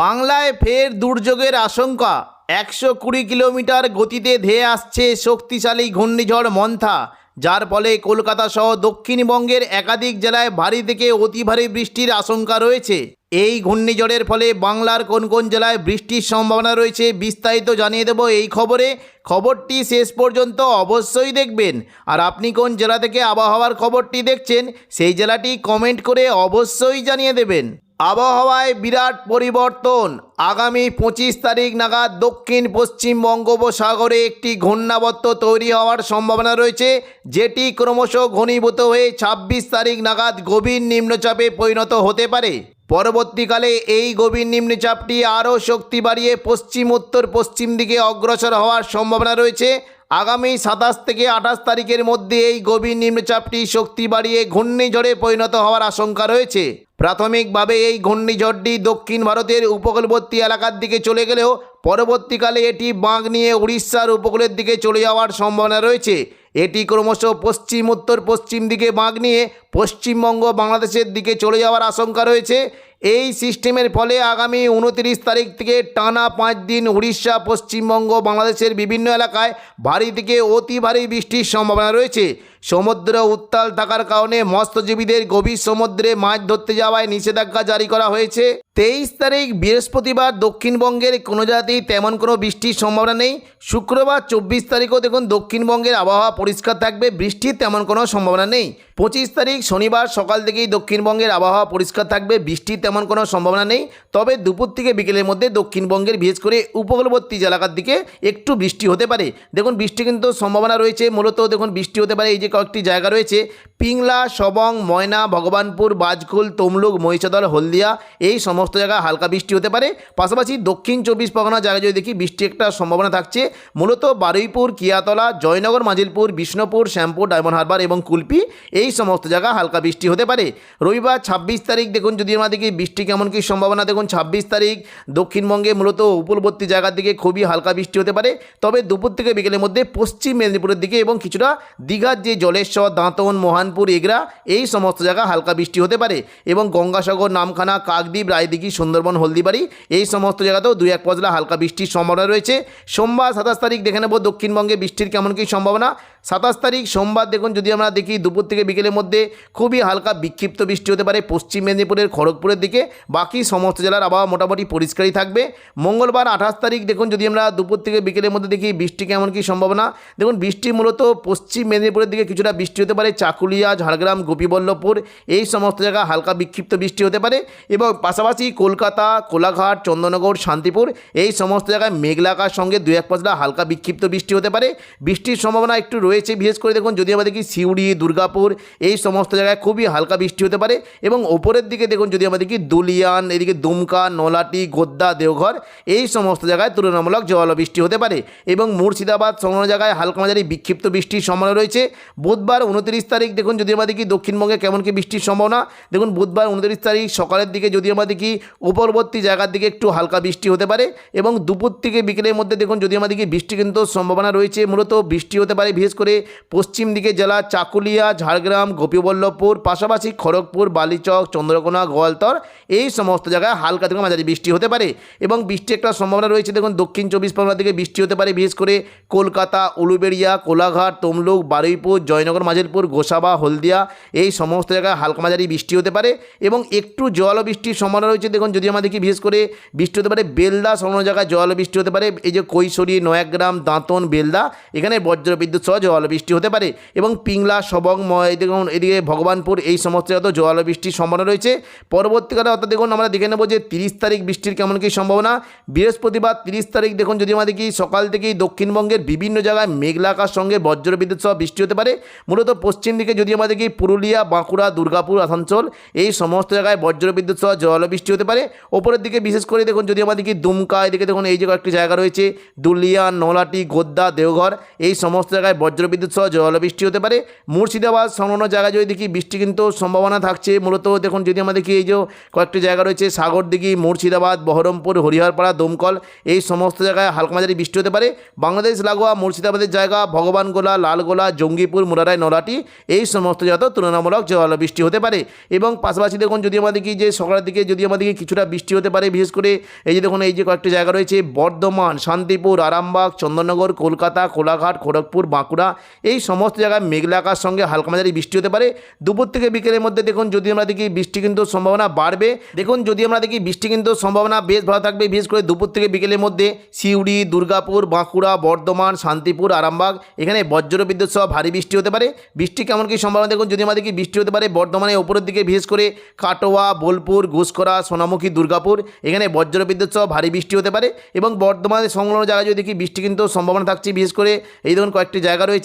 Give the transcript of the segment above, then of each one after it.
বাংলায় ফের দুর্যোগের আশঙ্কা। একশো কুড়ি কিলোমিটার গতিতে ধেয়ে আসছে শক্তিশালী ঘূর্ণিঝড় মন্থা, যার ফলে কলকাতা সহ দক্ষিণবঙ্গের একাধিক জেলায় ভারী থেকে অতি ভারী বৃষ্টির আশঙ্কা রয়েছে। এই ঘূর্ণিঝড়ের ফলে বাংলার কোন কোন জেলায় বৃষ্টির সম্ভাবনা রয়েছে বিস্তারিত জানিয়ে দেব এই খবরে। খবরটি শেষ পর্যন্ত অবশ্যই দেখবেন। আর আপনি কোন জেলা থেকে আবহাওয়ার খবরটি দেখছেন, সেই জেলাটি কমেন্ট করে অবশ্যই জানিয়ে দেবেন। আবহাওয়ায় বিরাট পরিবর্তন। আগামী পঁচিশ তারিখ নাগাদ দক্ষিণ, পশ্চিম বঙ্গোপসাগরে একটি ঘূর্ণাবর্ত তৈরি হওয়ার সম্ভাবনা রয়েছে, যেটি ক্রমশ ঘনীভূত হয়ে ছাব্বিশ তারিখ নাগাদ গভীর নিম্নচাপে পরিণত হতে পারে। পরবর্তীকালে এই গভীর নিম্নচাপটি আরও শক্তি বাড়িয়ে পশ্চিম, উত্তর, পশ্চিম দিকে অগ্রসর হওয়ার সম্ভাবনা রয়েছে। আগামী সাতাশ থেকে আঠাশ তারিখের মধ্যে এই গভীর নিম্নচাপটি শক্তি বাড়িয়ে ঘূর্ণিঝড়ে পরিণত হওয়ার আশঙ্কা রয়েছে। প্রাথমিকভাবে এই ঘূর্ণিঝড়টি দক্ষিণ ভারতের উপকূলবর্তী এলাকার দিকে চলে গেলেও পরবর্তীকালে এটি বাঁক নিয়ে উড়িষ্যার উপকূলের দিকে চলে যাওয়ার সম্ভাবনা রয়েছে। এটি ক্রমশ পশ্চিম উত্তর পশ্চিম দিকে বাঁক নিয়ে পশ্চিমবঙ্গ, বাংলাদেশের দিকে চলে যাওয়ার আশঙ্কা রয়েছে। এই সিস্টেমের ফলে আগামী উনতিরিশ তারিখ থেকে টানা পাঁচ দিন উড়িষ্যা, পশ্চিমবঙ্গ, বাংলাদেশের বিভিন্ন এলাকায় ভারী থেকে অতি ভারী বৃষ্টির সম্ভাবনা রয়েছে। সমুদ্র উত্তাল থাকার কারণে মৎস্যজীবীদের গভীর সমুদ্রে মাছ ধরতে যাওয়ায় নিষেধাজ্ঞা জারি করা হয়েছে। তেইশ তারিখ বৃহস্পতিবার দক্ষিণবঙ্গের কোনো জায়গাতেই তেমন কোনো বৃষ্টির সম্ভাবনা নেই। শুক্রবার চব্বিশ তারিখও দেখুন দক্ষিণবঙ্গের আবহাওয়া পরিষ্কার থাকবে, বৃষ্টির তেমন কোনো সম্ভাবনা নেই। পঁচিশ তারিখ শনিবার সকাল থেকেই দক্ষিণবঙ্গের আবহাওয়া পরিষ্কার থাকবে, বৃষ্টির তেমন কোনো সম্ভাবনা নেই। তবে দুপুর থেকে বিকেলের মধ্যে দক্ষিণবঙ্গের বিশেষ করে উপকূলবর্তী এলাকার দিকে একটু বৃষ্টি হতে পারে। দেখুন বৃষ্টি কিন্তু সম্ভাবনা রয়েছে, মূলত দেখুন বৃষ্টি হতে পারে এই যে কয়েকটি জায়গা রয়েছে, পিংলা, সবং, ময়না, ভগবানপুর, বাজকুল, তমলুক, মহিষাদল, হলদিয়া, এই সমস্ত জায়গায় হালকা বৃষ্টি হতে পারে। পাশাপাশি দক্ষিণ চব্বিশ পরগনা জায়গায় যদি দেখি, বৃষ্টি একটা সম্ভাবনা থাকছে। মূলত বারুইপুর, কিয়াতলা, জয়নগর, মাজিলপুর, বিষ্ণুপুর, শ্যামপুর, ডায়মন্ড হারবার এবং কুলপি, এই সমস্ত জায়গা হালকা বৃষ্টি হতে পারে। রবিবার ছাব্বিশ তারিখ দেখুন, যদি আমরা দেখি, বৃষ্টি কেমন কী সম্ভাবনা, দেখুন ছাব্বিশ তারিখ, দক্ষিণবঙ্গে মূলত উপলবর্তী জায়গার দিকে খুবই হালকা বৃষ্টি হতে পারে। তবে দুপুর থেকে বিকেলের মধ্যে পশ্চিম মেদিনীপুরের দিকে এবং কিছুটা দীঘার যে জলেশ্বর দাঁতন মোহানপুর, এগরা এই সমস্ত জায়গা হালকা বৃষ্টি হতে পারে এবং গঙ্গাসাগর, নামখানা, কাকদ্বীপ, রায়দিঘি, সুন্দরবন, হলদিবাড়ি এই সমস্ত জায়গাতেও দুই এক পজলা হালকা বৃষ্টির সম্ভাবনা রয়েছে। সোমবার সাতাশ তারিখ দেখে নেব দক্ষিণবঙ্গে বৃষ্টির কেমন কী সম্ভাবনা। সাতাশ তারিখ সোমবার দেখুন, যদি আমরা দেখি দুপুর থেকে বিকেলের মধ্যে খুবই হালকা বিক্ষিপ্ত বৃষ্টি হতে পারে পশ্চিম মেদিনীপুরের, খড়গপুরের দিকে। বাকি সমস্ত জেলার আবহাওয়া মোটামুটি পরিষ্কারই থাকবে। মঙ্গলবার আঠাশ তারিখ দেখুন, যদি আমরা দুপুর থেকে বিকেলের মধ্যে দেখি বৃষ্টি কেমন কী সম্ভাবনা, দেখুন বৃষ্টি মূলত পশ্চিম মেদিনীপুরের দিকে কিছুটা বৃষ্টি হতে পারে, চাকুলিয়া, ঝাড়গ্রাম, গোপীবল্লভপুর, এই সমস্ত জায়গায় হালকা বিক্ষিপ্ত বৃষ্টি হতে পারে এবং পাশাপাশি কলকাতা, কোলাঘাট, চন্দননগর, শান্তিপুর, এই সমস্ত জায়গায় মেঘলা আকার সঙ্গে দু এক পাঁচলা হালকা বিক্ষিপ্ত বৃষ্টি হতে পারে। বৃষ্টির সম্ভাবনা একটু রয়েছে বিশেষ করে দেখুন যদি আমরা দেখি সিউড়ি, দুর্গাপুর, এই সমস্ত জায়গায় খুবই হালকা বৃষ্টি হতে পারে। এবং ওপরের দিকে দেখুন যদি আমরা দেখি দুলিয়ান, এদিকে দুমকা, নলাটি, গোদ্দা, দেওঘর, এই সমস্ত জায়গায় তুলনামূলক জল বৃষ্টি হতে পারে। এবং মুর্শিদাবাদ সংলগ্ন জায়গায় হালকা মাঝারি বিক্ষিপ্ত বৃষ্টির সম্ভাবনা রয়েছে। বুধবার উনত্রিশ তারিখ দেখুন যদি আমরা দেখি দক্ষিণবঙ্গে কেমন কি বৃষ্টির সম্ভাবনা, দেখুন বুধবার উনত্রিশ তারিখ সকালের দিকে যদি আমরা দেখি উপরবর্তী জায়গার দিকে একটু হালকা বৃষ্টি হতে পারে। এবং দুপুর থেকে বিকেলের মধ্যে দেখুন যদি আমরা দেখি বৃষ্টি কিন্তু সম্ভাবনা রয়েছে, মূলত বৃষ্টি হতে পারে, বিশেষ করে পশ্চিম দিকে জেলা চাকুলিয়া, ঝাড়গ্রাম, গোপীবল্লভপুর, পাশাপাশি খড়গপুর, বালিচক, চন্দ্রকোনা, গোয়ালতর এই সমস্ত জায়গায় হালকা থেকে মাঝারি বৃষ্টি হতে পারে এবং বৃষ্টি একটা সম্ভাবনা রয়েছে। দেখুন, দক্ষিণ চব্বিশ পরগনা দিকে বৃষ্টি হতে পারে, বিশেষ করে কলকাতা, উলুবেড়িয়া, কোলাঘাট, তমলুক, বারুইপুর, জয়নগর, মাঝেরপুর, গোসাবা, হলদিয়া এই সমস্ত জায়গায় হালকা মাঝারি বৃষ্টি হতে পারে এবং একটু জল বৃষ্টির সম্ভাবনা রয়েছে। দেখুন, যদি আমরা দেখি বিশেষ করে বৃষ্টি হতে পারে, বেলদা সংলগ্ন জায়গায় জল বৃষ্টি হতে পারে। এই যে কৈশোরী, নয়াগ্রাম, দাঁতন, বেলদা, এখানে বজ্র বিদ্যুৎ সহ জল বৃষ্টি হতে পারে এবং পিংলা, সবং দেখুন, এদিকে ভগবানপুর, এই সমস্ত জায়গাতেও জল বৃষ্টির সম্ভাবনা রয়েছে। পরবর্তীকালে অর্থাৎ দেখুন, আমরা দেখে নেব যে তিরিশ তারিখ বৃষ্টির কেমন কী সম্ভাবনা। বৃহস্পতিবার তিরিশ তারিখ দেখুন, যদি আমরা দেখি সকাল থেকেই দক্ষিণবঙ্গের বিভিন্ন জায়গায় মেঘলা আকাশ সঙ্গে বজ্র বিদ্যুৎ সহ বৃষ্টি হতে পারে, মূলত পশ্চিম দিকে যদি আমরা দেখি পুরুলিয়া, বাঁকুড়া, দুর্গাপুর, আসানসোল, এই সমস্ত জায়গায় বজ্র বিদ্যুৎ সহ জল বৃষ্টি হতে পারে। ওপরের দিকে বিশেষ করে দেখুন, যদি আমাদের দেখি দুমকা, এদিকে দেখুন, এই যে কয়েকটি জায়গা রয়েছে, দুলিয়া, নলাটি, গোদ্দা, দেওঘর, এই সমস্ত জায়গায় বজ্র বজ্রবিদ্যুৎ সহ জলবৃষ্টি হতে পারে। মুর্শিদাবাদ সংলগ্ন জায়গায় যদি দেখি, বৃষ্টি কিন্তু সম্ভাবনা থাকছে। মূলত দেখুন, যদি আমরা দেখি, এই যে কয়েকটি জায়গা রয়েছে, সাগরদিঘি, মুর্শিদাবাদ, বহরমপুর, হরিহরপাড়া, দমকল, এই সমস্ত জায়গায় হালকা মাঝারি বৃষ্টি হতে পারে। বাংলাদেশ, লাগোয়া, মুর্শিদাবাদের জায়গা, ভগবানগোলা, লালগোলা, জঙ্গিপুর, মুরারাই নলাটি এই সমস্ত জায়গা তুলনামূলক জলবৃষ্টি হতে পারে। এবং পাশাপাশি দেখুন, যদি আমরা দেখি যে সকালের দিকে যদি দেখি, কিছুটা বৃষ্টি হতে পারে, বিশেষ করে এই যে দেখুন, এই যে কয়েকটি জায়গা রয়েছে, বর্ধমান, শান্তিপুর, আরামবাগ, চন্দননগর, কলকাতা, কোলাঘাট, খড়গপুর, বাঁকুড়া এই সমস্ত জায়গায় মেঘলা আকাশ সঙ্গে হালকা মাঝারি বৃষ্টি হতে পারে। দুপুর থেকে বিকেলের মধ্যে দেখুন যদি আমরা দেখি বৃষ্টি কিন্তু সম্ভাবনা বাড়বে। দেখুন যদি আমরা দেখি বৃষ্টি কিন্তু সম্ভাবনা বেশ ভালো থাকবে, বিশেষ করে দুপুর থেকে বিকেলের মধ্যে সিউড়ি, দুর্গাপুর, বাঁকুড়া, বর্ধমান, শান্তিপুর, আরামবাগ, এখানে বজ্র বিদ্যুৎ সহ ভারী বৃষ্টি হতে পারে। বৃষ্টি কেমন কি সম্ভাবনা দেখুন যদি আমরা দেখি বৃষ্টি হতে পারে বর্ধমানে উপরের দিকে, বিশেষ করে কাটোয়া, বোলপুর ঘুষকরা সোনামুখী, দুর্গাপুর, এখানে বজ্র বিদ্যুৎ সহ ভারী বৃষ্টি হতে পারে। এবং বর্ধমানের সংলগ্ন জায়গায় যদি দেখি বৃষ্টি কিন্তু সম্ভাবনা থাকছে, বিশেষ করে এই ধরুন কয়েকটি জায়গা রয়েছে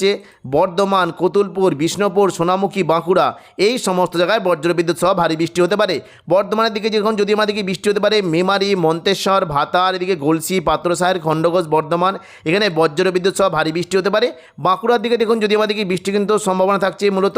বর্ধমান, কতুলপুর, বিষ্ণুপুর, সোনামুখী, বাঁকুড়া। এই সমস্ত জায়গায় বজ্রবিদ্যুৎ সহ ভারী বৃষ্টি হতে পারে। বর্ধমানের দিকে যেরকম যদি আমরা দেখি বৃষ্টি হতে পারে, মেমারি, মন্তেশ্বর, ভাতার, এদিকে গলসি, পাত্রসাহের, খণ্ডঘোষ, বর্ধমান, এখানে বজ্রবিদ্যুৎ সহ ভারী বৃষ্টি হতে পারে। বাঁকুড়ার দিকে দেখুন যদি আমরা দেখি বৃষ্টি কিন্তু সম্ভাবনা থাকছে মূলত,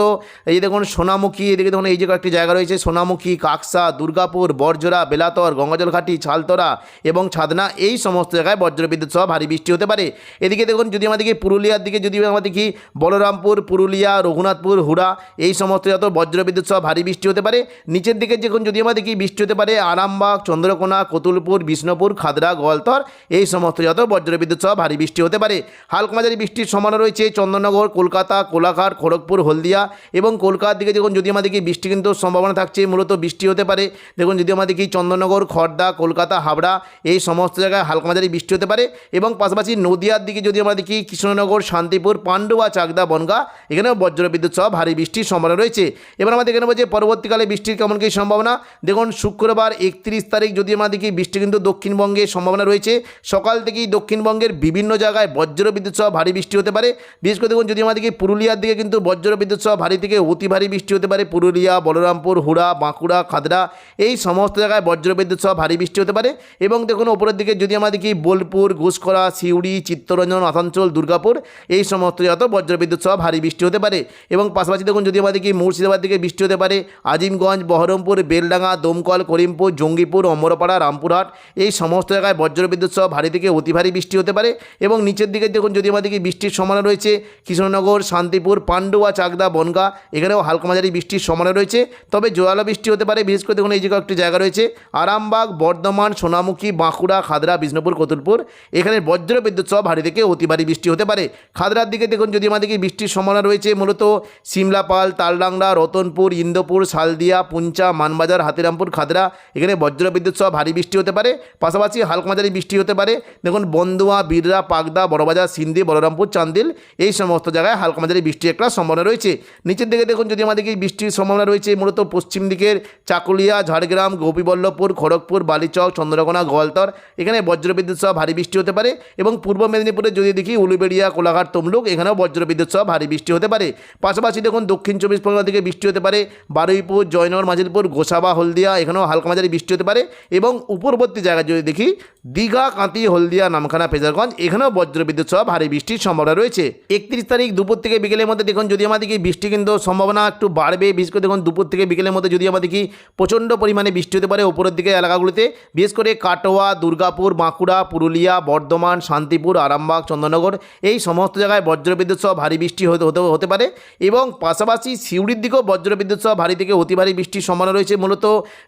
এই দেখুন সোনামুখী, এদিকে দেখুন এই যে কয়েকটি জায়গা রয়েছে, সোনামুখী, কাকসা, দুর্গাপুর, বরজোড়া, বেলাতর, গঙ্গাজলঘাটি, ছালতরা এবং ছাদনা, এই সমস্ত জায়গায় বজ্রবিদ্যুৎ সহ ভারী বৃষ্টি হতে পারে। এদিকে দেখুন যদি দেখি পুরুলিয়ার দিকে যদি আমরা দেখি বলরামপুর, পুরুলিয়া, রঘুনাথপুর, হুড়া, এই সমস্ত যত বজ্রবিদ্যুৎ সহ ভারী বৃষ্টি হতে পারে, নিচের দিকে যখন যদি আমরা দেখি বৃষ্টি হতে পারে, আরামবাগ, চন্দ্রকোনা, কতুলপুর, বিষ্ণুপুর, খাদরা, গোয়ালতর, এই সমস্ত যত বজ্রবিদ্যুৎ সহ ভারী বৃষ্টি হতে পারে। হালকা মাঝারি বৃষ্টির সমান রয়েছে, চন্দননগর, কলকাতা, কোলাঘাট, খড়গপুর, হলদিয়া এবং কলকাতার দিকে যখন যদি আমরা দেখি বৃষ্টি কিন্তু সম্ভাবনা থাকছে, মূলত বৃষ্টি হতে পারে। দেখুন যদি আমরা দেখি চন্দননগর খড়দা কলকাতা, হাবড়া, এই সমস্ত জায়গায় হালকা মাঝারি বৃষ্টি হতে পারে এবং পাশাপাশি নদিয়ার দিকে যদি আমরা দেখি, কৃষ্ণনগর, শান্তিপুর পান্ডুয়া চাকদা, বনগা। এখানেও বজ্রবিদ্যুৎ সহ ভারী বৃষ্টির সম্ভাবনা রয়েছে। এবার আমাদের এখানে বলছে, পরবর্তীকালে বৃষ্টির কেমন কী সম্ভাবনা? দেখুন, শুক্রবার একত্রিশ তারিখ যদি আমরা দেখি বৃষ্টি কিন্তু দক্ষিণবঙ্গে সম্ভাবনা রয়েছে। সকাল থেকেই দক্ষিণবঙ্গের বিভিন্ন জায়গায় বজ্রবিদ্যুৎ সহ ভারী বৃষ্টি হতে পারে। বিশেষ করে দেখুন, যদি আমরা দেখি পুরুলিয়ার দিকে কিন্তু বজ্রবিদ্যুৎ সহ ভারী থেকে অতি ভারী বৃষ্টি হতে পারে, পুরুলিয়া, বলরামপুর, হুড়া, বাঁকুড়া, খাদরা, এই সমস্ত জায়গায় বজ্রবিদ্যুৎ সহ ভারী বৃষ্টি হতে পারে। এবং দেখুন, ওপরের দিকে যদি আমরা দেখি বোলপুর ঘুষকরা সিউড়ি, চিত্তরঞ্জন, আসানসোল, দুর্গাপুর, এই সমস্ত যত বজ্রবিদ্যুৎ সহ ভারী বৃষ্টি হতে পারে। এবং পাশাপাশি দেখুন, যদি আমরা দেখি মুর্শিদাবাদ থেকে বৃষ্টি হতে পারে, আজিমগঞ্জ, বহরমপুর, বেলডাঙ্গা, দমকল, করিমপুর, জঙ্গিপুর, অমরপাড়া, রামপুরহাট, এই সমস্ত জায়গায় বজ্রবিদ্যুৎ সহ ভারী থেকে অতি ভারী বৃষ্টি হতে পারে। এবং নিচের দিকে দেখুন, যদি দেখি বৃষ্টির সমানে রয়েছে, কৃষ্ণনগর, শান্তিপুর, পান্ডুয়া, চাকদা, বনগা, এখানেও হালকা মাঝারি বৃষ্টির সমানে রয়েছে। তবে জোয়ালা বৃষ্টি হতে পারে, বিশেষ করে দেখুন, এই যে কয়েকটি জায়গা রয়েছে, আরামবাগ, বর্ধমান, সোনামুখী, বাঁকুড়া, খাদরা, বিষ্ণুপুর, কতুলপুর। এখানে বজ্র বিদ্যুৎ সহ ভারী থেকে অতি ভারী বৃষ্টি হতে পারে। খাদরার দিকে দেখুন, যদি আমাদের বৃষ্টির সম্ভাবনা রয়েছে, মূলত সিমলাপাল তালডাংরা, রতনপুর, ইন্দোপুর সালদিয়া পুঞ্চা, মানবাজার, হাতিরামপুর, খাদরা, এখানে বজ্র বিদ্যুৎ সহ ভারী বৃষ্টি হতে পারে। পাশাপাশি হালকা মাঝারি বৃষ্টি হতে পারে। দেখুন, বন্দুয়া, বিররা, পাগদা, বড়বাজার, সিন্ধি, বলরামপুর, চান্দিল, এই সমস্ত জায়গায় হালকা মাঝারি বৃষ্টির একটা সম্ভাবনা রয়েছে। নিচের দিকে দেখুন, যদি আমাদের বৃষ্টির সম্ভাবনা রয়েছে, মূলত পশ্চিম দিকের চাকুলিয়া, ঝাড়গ্রাম, গোপীবল্লভপুর, খড়গপুর, বালিচক, চন্দ্রকোনা, গোয়ালতর, এখানে বজ্রবিদ্যুৎ সহ ভারী বৃষ্টি হতে পারে। এবং পূর্ব মেদিনীপুরে যদি দেখি, উলুবেড়িয়া, কোলাঘাট, তমলুক এখানেও বজ্রবিদ্যুৎ সহ ভারী বৃষ্টি হতে পারে। পাশাপাশি দেখুন, দক্ষিণ চব্বিশ পরগনা থেকে বৃষ্টি হতে পারে। বারুইপুর, জয়নগর, মাজিলপুর, গোসাবা, হলদিয়া, এখানেও হালকা মাঝারি বৃষ্টি হতে পারে এবং উপরবর্তী জায়গায় যদি দেখি, দীঘা কাঁতি হলদিয়া, নামখানা, ফেজারগঞ্জ, এখানেও বজ্রবিদ্যুৎ সহ ভারী বৃষ্টির সম্ভাবনা রয়েছে। একত্রিশ তারিখ দুপুর থেকে বিকেলের মধ্যে দেখুন, যদি আমাদের কি বৃষ্টি কিন্তু সম্ভাবনা একটু বাড়বে, বিশেষ করে দেখুন, দুপুর থেকে বিকেলের মধ্যে যদি আমাদের কি প্রচণ্ড পরিমাণে বৃষ্টি হতে পারে উপরের দিকে এলাকাগুলিতে। বিশেষ করে কাটোয়া, দুর্গাপুর, বাঁকুড়া, পুরুলিয়া, বর্ধমান, শান্তিপুর, আরামবাগ, চন্দ্রনগর, এই সমস্ত জায়গায় বজ্রবিদ্যুৎ সহ ভারী বৃষ্টি হতে হতে পারে এবং পাশাপাশি সিউড়ির দিকেও বজ্রবিদ্যুৎ সহ ভারী থেকে অতি ভারী বৃষ্টির সম্ভাবনা রয়েছে। মূলত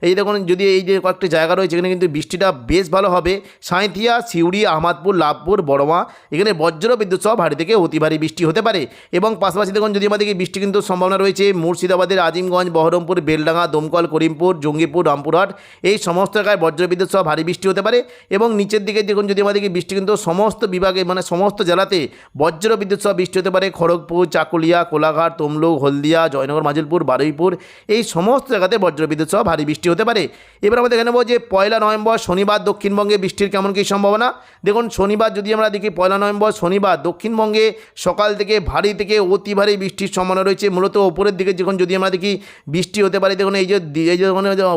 এই দেখুন, যদি এই যে কয়েকটি জায়গা রয়েছে, এখানে কিন্তু বৃষ্টিটা বেশ ভালো হবে। সাঁইথিয়া, সিউড়ি, আহমাদপুর, লাভপুর, বড়মা, এখানে বজ্র বিদ্যুৎ সহ ভারী থেকে অতি ভারী বৃষ্টি হতে পারে। এবং পাশাপাশি দেখুন, যদি আমাদের বৃষ্টি কিন্তু সম্ভাবনা রয়েছে, মুর্শিদাবাদের আজিমগঞ্জ, বহরমপুর, বেলডাঙ্গা, দমকল, করিমপুর, জঙ্গিপুর, রামপুরহাট, এই সমস্ত জায়গায় বজ্রবিদ্যুৎ সহ ভারী বৃষ্টি হতে পারে। এবং নিচের দিকে দেখুন, যদি আমাদেরকে বৃষ্টি কিন্তু সমস্ত বিভাগে মানে সমস্ত জেলাতে বজ্র সহ বৃষ্টি হতে পারে। খড়গপুর, চাকুলিয়া, কোলাঘাট, তমলুক, হলদিয়া, জয়নগর, মাজিলপুর, বারুইপুর এই সমস্ত জায়গাতে বজ্রবিদ্যুৎ সহ ভারী বৃষ্টি হতে পারে। এবার আমরা দেখে নেব যে পয়লা নভেম্বর, শনিবার, দক্ষিণবঙ্গে বৃষ্টির কেমন কী সম্ভাবনা। দেখুন, শনিবার যদি আমরা দেখি, পয়লা নভেম্বর, শনিবার, দক্ষিণবঙ্গে সকাল থেকে ভারী থেকে অতি ভারী বৃষ্টির সম্ভাবনা রয়েছে। মূলত ওপরের দিকে যখন যদি আমরা দেখি, বৃষ্টি হতে পারে, দেখুন, এই যে এই যে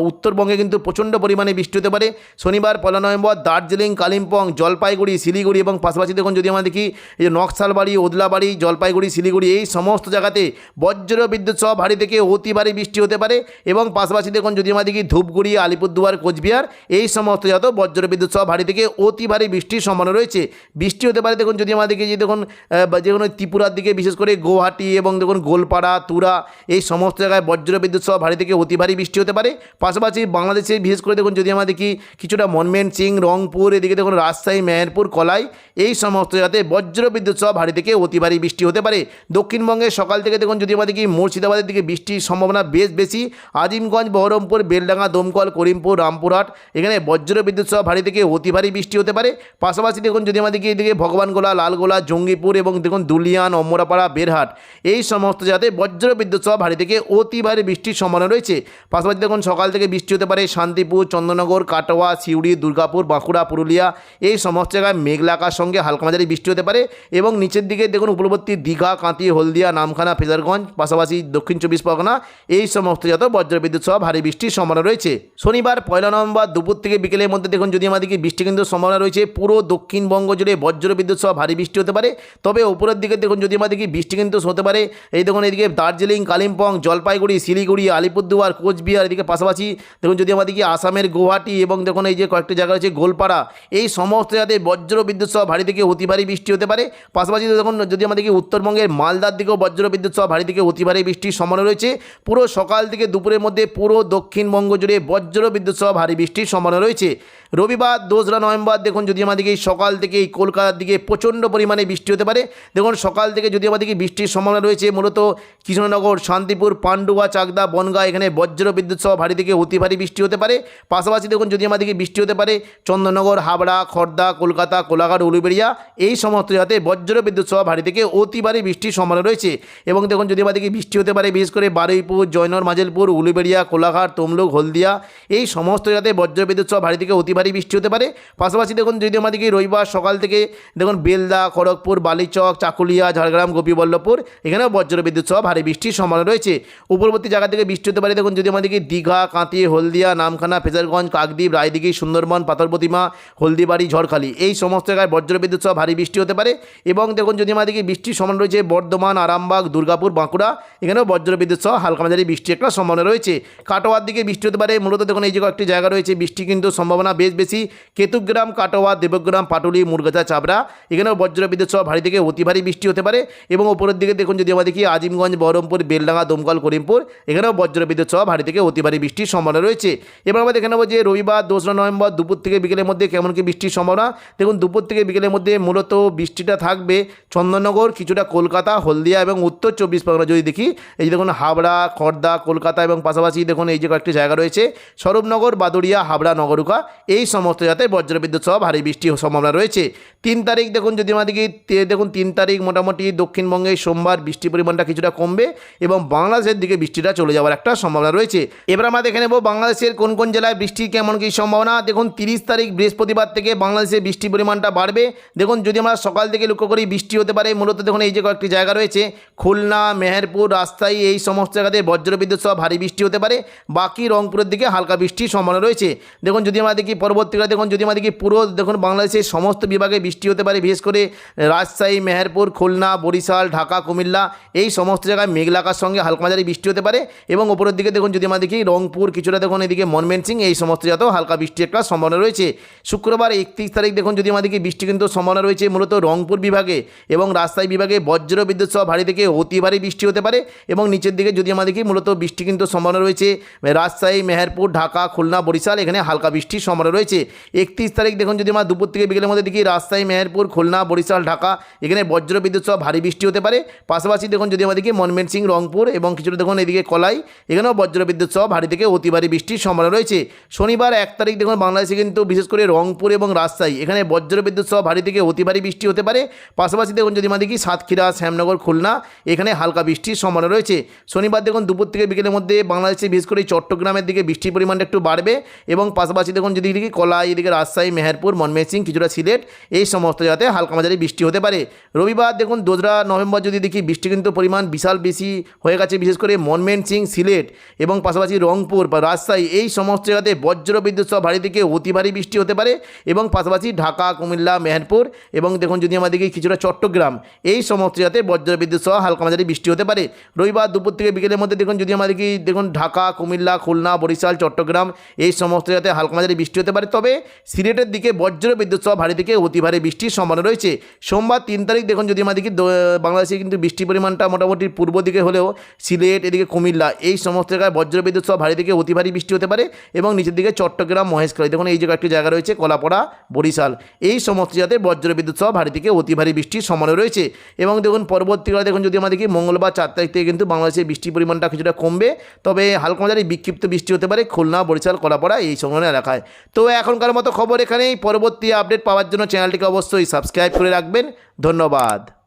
উত্তরবঙ্গে কিন্তু প্রচণ্ড পরিমাণে বৃষ্টি হতে পারে। শনিবার, পয়লা নভেম্বর, দার্জিলিং, কালিম্পং, জলপাইগুড়ি, শিলিগুড়ি এবং পাশাপাশি দেখুন, যদি আমরা দেখি, এই যে নকশালবাড়ি, ওদলা মশলাবাড়ি জলপাইগুড়ি, শিলিগুড়ি এই সমস্ত জায়গাতে বজ্র বিদ্যুৎ সহ ভারী থেকে অতি ভারী বৃষ্টি হতে পারে এবং পাশাপাশি দেখুন যদি আমরা দেখি ধূপগুড়ি, আলিপুরদুয়ার, কোচবিহার এই সমস্ত জায়গা বজ্র বিদ্যুৎ সহ ভারী থেকে অতি ভারী বৃষ্টির সম্ভাবনা রয়েছে। বৃষ্টি হতে পারে দেখুন যদি আমাদেরকে যে দেখুন যে কোনো ত্রিপুরার দিকে বিশেষ করে গুয়াহাটি এবং দেখুন গোলপাড়া, তুরা এই সমস্ত জায়গায় বজ্র বিদ্যুৎ সহ ভারী থেকে অতি ভারী বৃষ্টি হতে পারে। পাশাপাশি বাংলাদেশে বিশেষ করে দেখুন যদি আমরা দেখি কিছুটা মনমেন্ট সিং, রংপুর, এদিকে দেখুন রাজশাহী, মেহেরপুর, কলাই এই সমস্ত জায়গাতে বজ্র বিদ্যুৎ সহ ভারী থেকে অতি ভারী বৃষ্টি হতে পারে। দক্ষিণবঙ্গে সকাল থেকে দেখুন যদি আমরা দেখি মুর্শিদাবাদের দিকে বৃষ্টির সম্ভাবনা বেশ বেশি। আজিমগঞ্জ, বহরমপুর, বেলডাঙ্গা, দমকল, করিমপুর, রামপুরহাট এখানে বজ্র বিদ্যুৎ সহ ভারী থেকে অতি ভারী বৃষ্টি হতে পারে। পাশাপাশি দেখুন যদি আমাদের দেখি এদিকে ভগবানগোলা, লালগোলা, জঙ্গিপুর এবং দেখুন দুলিয়ান, অমরাপাড়া, বেরহাট এই সমস্ত জায়গাতে বজ্র বিদ্যুৎ সহ ভারী থেকে অতি ভারী বৃষ্টির সম্ভাবনা রয়েছে। পাশাপাশি দেখুন সকাল থেকে বৃষ্টি হতে পারে শান্তিপুর, চন্দননগর, কাটোয়া, সিউড়ি, দুর্গাপুর, বাঁকুড়া, পুরুলিয়া এই সমস্ত জায়গায় মেঘলা আকাশ সঙ্গে হালকা মাঝারি বৃষ্টি হতে পারে এবং নিচের দিকে দেখুন উপরবর্তী দীঘা কাঁতি হলদিয়া, নামখানা, ফেজারগঞ্জ, পাশাপাশি দক্ষিণ চব্বিশ পরগনা, এই সমস্ত জাত বজ্রবিদ্যুৎ সহ ভারী বৃষ্টির সম্ভাবনা রয়েছে। শনিবার পয়লা নভেম্বর দুপুর থেকে বিকেলের মধ্যে দেখুন, যদি আমাদেরকে বৃষ্টি কিন্তু সম্ভাবনা রয়েছে, পুরো দক্ষিণবঙ্গ জুড়ে বজ্রবিদ্যুৎ সহ ভারী বৃষ্টি হতে পারে। তবে উপরের দিকে দেখুন, যদি আমাদেরকে বৃষ্টি কিন্তু হতে পারে, এই দেখুন, এদিকে দার্জিলিং, কালিম্পং, জলপাইগুড়ি, শিলিগুড়ি, আলিপুরদুয়ার, কোচবিহার, এদিকে পাশাপাশি দেখুন, যদি আমাদেরকে আসামের গুয়াহাটি এবং দেখুন, এই যে কয়েকটি জায়গা রয়েছে, গোলপাড়া, এই সমস্ত জায়গাতে বজ্র বিদ্যুৎ সহ ভারী থেকে অতি ভারী বৃষ্টি হতে পারে। পাশাপাশি দেখুন যদি আমাদেরকে উত্তরবঙ্গের মালদার দিকেও বজ্র বিদ্যুৎ সহ ভারী থেকে অতি ভারী বৃষ্টির সম্ভাবনা রয়েছে, পুরো সকাল থেকে দুপুরের মধ্যে পুরো দক্ষিণবঙ্গ জুড়ে বজ্র বিদ্যুৎ সহ ভারী বৃষ্টির সম্ভাবনা রয়েছে। রবিবার, দোসরা নভেম্বর, দেখুন যদি আমাদেরকে এই সকাল থেকে এই কলকাতার দিকে প্রচণ্ড পরিমাণে বৃষ্টি হতে পারে, দেখুন সকাল থেকে যদি আমাদেরকে বৃষ্টির সম্ভাবনা রয়েছে, মূলত কৃষ্ণনগর, শান্তিপুর, পান্ডুয়া, চাকদা, বনগাঁ, এখানে বজ্র বিদ্যুৎ সহ ভারী থেকে অতি ভারী বৃষ্টি হতে পারে। পাশাপাশি দেখুন যদি আমাদেরকে বৃষ্টি হতে পারে চন্দননগর হাবড়া, খর্দা, কলকাতা, কোলাঘাট, উলুবেড়িয়া, এই সমস্ত জায়গাতে বজ্র বিদ্যুৎ সহ ভারী থেকে অতি ভারী বৃষ্টির সম্ভাবনা রয়েছে। এবং দেখুন, যদি আমাদেরকে বৃষ্টি হতে পারে, বিশেষ করে বারুইপুর জয়নর মাঝেলপুর, উলুবেড়িয়া, কোলাঘাট, তমলুক, হলদিয়া, এই সমস্ত জায়গাতে বজ্র বিদ্যুৎ সহ ভারী থেকে অতি ভারী বৃষ্টি হতে পারে। পাশাপাশি দেখুন, যদি আমাদেরকে রবিবার সকাল থেকে দেখুন, বেলদা, খড়গপুর, বালিচক, চাকুলিয়া, ঝাড়গ্রাম, গোপীবল্লভপুর, এখানেও বজ্র বিদ্যুৎ সহ ভারী বৃষ্টির সম্ভাবনা রয়েছে। উপরবর্তী জায়গা থেকে বৃষ্টি হতে পারে, দেখুন, যদি আমাদেরকে দীঘা কাঁতি হলদিয়া, নামখানা ফেজারগঞ্জ কাকদ্বীপ, রায়দিঘি, সুন্দরবন পাথর প্রতিমা হলদিবাড়ি, ঝড়খালি, এই সমস্ত জায়গায় বজ্র বিদ্যুৎ সহ ভারী বৃষ্টি হতে পারে। এবং দেখুন, যদি আমাদেরকে বৃষ্টির সম্ভাবনা রয়েছে, বর্ধমান, আরামবাগ, দুর্গাপুর, বাঁকুড়া, এখানেও বজ্র বিদ্যুৎ সহ হালকা মাঝারি বৃষ্টি একটা সম্ভাবনা রয়েছে। কাটোয়ার দিকে বৃষ্টি হতে পারে, মূলত দেখুন এই যে একটি জায়গা রয়েছে, বৃষ্টি কিন্তু সম্ভাবনা বেশ বেশি। কেতুগ্রাম, কাটোয়া, দেবগ্রাম, পাটুলি, মুরগাছা, চাবড়া, এখানেও বজ্র বিদ্যুৎ সহ ভারী থেকে অতি ভারী বৃষ্টি হতে পারে এবং ওপরের দিকে দেখুন যদি আমরা দেখি আজিমগঞ্জ, বহরমপুর, বেলডাঙ্গা, দমকল, করিমপুর, এখানেও বজ্র বিদ্যুৎ সহ ভারী থেকে অতি ভারী বৃষ্টির সম্ভাবনা রয়েছে। এবার আমরা দেখে নেব যে রবিবার, দোসরা নভেম্বর, দুপুর থেকে বিকেলের মধ্যে কেমন কি বৃষ্টির সম্ভাবনা। দেখুন দুপুর থেকে বিকেলের মধ্যে মূলত বৃষ্টিটা থাকবে চন্দননগর কিছুটা কলকাতা, হলদিয়া এবং উত্তর চব্বিশ পরগনা। যদি দেখি, এই যে দেখুন, হাবড়া, খর্দা, কলকাতা এবং পাশাপাশি দেখুন, এই যে কয়েকটি জায়গা রয়েছে, স্বরূপনগর, বাদুড়িয়া, হাবড়া, নগরুকা, এই সমস্ত জায়গাতে বজ্রবিদ্যুৎ সহ ভারী বৃষ্টির সম্ভাবনা রয়েছে। তিন তারিখ দেখুন, যদি আমাদেরকে দেখুন, তিন তারিখ মোটামুটি দক্ষিণবঙ্গে সোমবার বৃষ্টির পরিমাণটা কিছুটা কমবে এবং বাংলাদেশের দিকে বৃষ্টিটা চলে যাওয়ার একটা সম্ভাবনা রয়েছে। এবার আমরা দেখে নেব, বাংলাদেশের কোন কোন জেলায় বৃষ্টির কেমন কী সম্ভাবনা। দেখুন, তিরিশ তারিখ বৃহস্পতিবার থেকে বাংলাদেশে বৃষ্টির পরিমাণটা বাড়বে। দেখুন, যদি আমরা সকাল থেকে লক্ষ্য করি, বৃষ্টি হতে পারে মূলত দেখুন এই যে কয়েকটি জায়গা রয়েছে, খুলনা, মেহেরপুর, রাজশাহী, এই সমস্ত জায়গাতে বজ্রবিদ্যুৎ সহ ভারী বৃষ্টি হতে পারে। বাকি রংপুরের দিকে হালকা বৃষ্টির সম্ভাবনা রয়েছে। দেখুন যদি আমরা দেখি পরবর্তীকালে দেখুন যদি আমরা দেখি পুরো, দেখুন বাংলাদেশের সমস্ত বিভাগে বৃষ্টি হতে পারে, বিশেষ করে রাজশাহী, মেহেরপুর, খুলনা, বরিশাল, ঢাকা, কুমিল্লা, এই সমস্ত জায়গায় মেঘলাকার সঙ্গে হালকা মাঝারি বৃষ্টি হতে পারে এবং ওপরের দিকে দেখুন যদি আমরা দেখি রংপুর, কিছুটা দেখুন এদিকে মনমেন সিং, এই সমস্ত জায়গাতেও হালকা বৃষ্টির একটা সম্ভাবনা রয়েছে। শুক্রবার একত্রিশ তারিখ দেখুন যদি আমাদেরকে বৃষ্টি কিন্তু সম্ভাবনা রয়েছে, মূলত রংপুর বিভাগে এবং রাজশাহী বিভাগে বজ্র বিদ্যুৎ সহ ভারী থেকে অতি ভারী বৃষ্টি হতে পারে এবং নিচের দিকে যদি আমাদেরকে মূলত বৃষ্টি কিন্তু সম্ভাবনা রয়েছে, রাজশাহী, মেহেরপুর, ঢাকা, খুলনা, বরিশাল এখানে হালকা বৃষ্টির সম্ভাবনা রয়েছে। একত্রিশ তারিখ দেখুন যদি আমরা দুপুর থেকে বিকেলের মধ্যে দেখি, রাজশাহী, মেহেরপুর, খুলনা, বরিশাল, ঢাকা এখানে বজ্র বিদ্যুৎ সহ ভারী বৃষ্টি হতে পারে। পাশাপাশি দেখুন যদি আমরা দেখি মনমেন সিং রংপুর এবং কিছুটা দেখুন এদিকে কলাই, এখানেও বজ্র বিদ্যুৎ সহ ভারী থেকে অতি ভারী বৃষ্টির সম্ভাবনা রয়েছে। শনিবার এক তারিখ দেখুন বাংলাদেশে কিন্তু বিশেষ করে রংপুর এবং রাজশাহী এখানে বজ্র বিদ্যুৎ সহ ভারী থেকে অতি ভারী বৃষ্টি হতে পারে। পাশাপাশি দেখুন যদি দেখি সাতক্ষীরা, শ্যামনগর, খুলনা, এখানে হালকা বৃষ্টির সম্ভাবনা রয়েছে। শনিবার দেখুন, দুপুর থেকে বিকেলের মধ্যে বাংলাদেশে বিশেষ করে চট্টগ্রামের দিকে বৃষ্টির পরিমাণটা একটু বাড়বে এবং পাশাপাশি দেখুন, যদি দেখি কলাই, এদিকে রাজশাহী, মেহেরপুর মনমেসিং কিছুটা সিলেট, এই সমস্ত জায়গাতে হালকা মাঝারি বৃষ্টি হতে পারে। রবিবার দেখুন, দোসরা নভেম্বর যদি দেখি, বৃষ্টি কিন্তু পরিমাণ বিশাল বেশি হয়ে গেছে, বিশেষ করে মনমেন সিং সিলেট এবং পাশাপাশি রংপুর বা রাজশাহী, এই সমস্ত জায়গাতে বজ্র বিদ্যুৎ সহ ভারী থেকে অতি ভারী বৃষ্টি হতে পারে এবং পাশাপাশি ঢাকা, কুমিল্লা, মেহেরপুর এবং দেখুন, যদি আমাদেরকে কিছুটা চট্টগ্রাম। চট্টগ্রাম এই সমস্ত জায়গাতে বজ্রবিদ্যুৎ সহ হালকা মাঝারি বৃষ্টি হতে পারে। রবিবার দুপুর থেকে বিকেলের মধ্যে দেখুন, যদি আমাদের কি দেখুন ঢাকা, কুমিল্লা, খুলনা, বরিশাল, চট্টগ্রাম, এই সমস্ত জায়গাতে হালকা মাঝারি বৃষ্টি হতে পারে। তবে সিলেটের দিকে বজ্র বিদ্যুৎ সহ ভারী থেকে অতি ভারী বৃষ্টির সম্ভাবনা রয়েছে। সোমবার তিন তারিখ দেখুন, যদি আমাদের কি বাংলাদেশে কিন্তু বৃষ্টির পরিমাণটা মোটামুটি পূর্ব দিকে হলেও সিলেট, এদিকে কুমিল্লা, এই সমস্ত জায়গায় বজ্র বিদ্যুৎ সহ ভারী থেকে অতি ভারী বৃষ্টি হতে পারে এবং নিচের দিকে চট্টগ্রাম, মহেশখালী। দেখুন, এই জায়গায় একটি জায়গা রয়েছে, কলাপড়া, বরিশাল। এই সমস্ত জায়গাতে বজ্র বিদ্যুৎ সহ ভারী থেকে অতি ভারী বৃষ্টির সম্ভাবনা রয়েছে। এবং দেখুন পরবর্তীকালে দেখুন, যদি আমাদেরকে মঙ্গলবার চার তারিখ থেকে কিন্তু বাংলাদেশের বৃষ্টির পরিমাণটা কিছুটা কমবে, তবে হালকা মাঝারি বিক্ষিপ্ত বৃষ্টি হতে পারে, খুলনা, বরিশাল, কলাপাড়া এই সংলগ্ন এলাকায়। তো এখনকার মতো খবর এখানেই, পরবর্তী আপডেট পাওয়ার জন্য চ্যানেলটিকে অবশ্যই সাবস্ক্রাইব করে রাখবেন। ধন্যবাদ।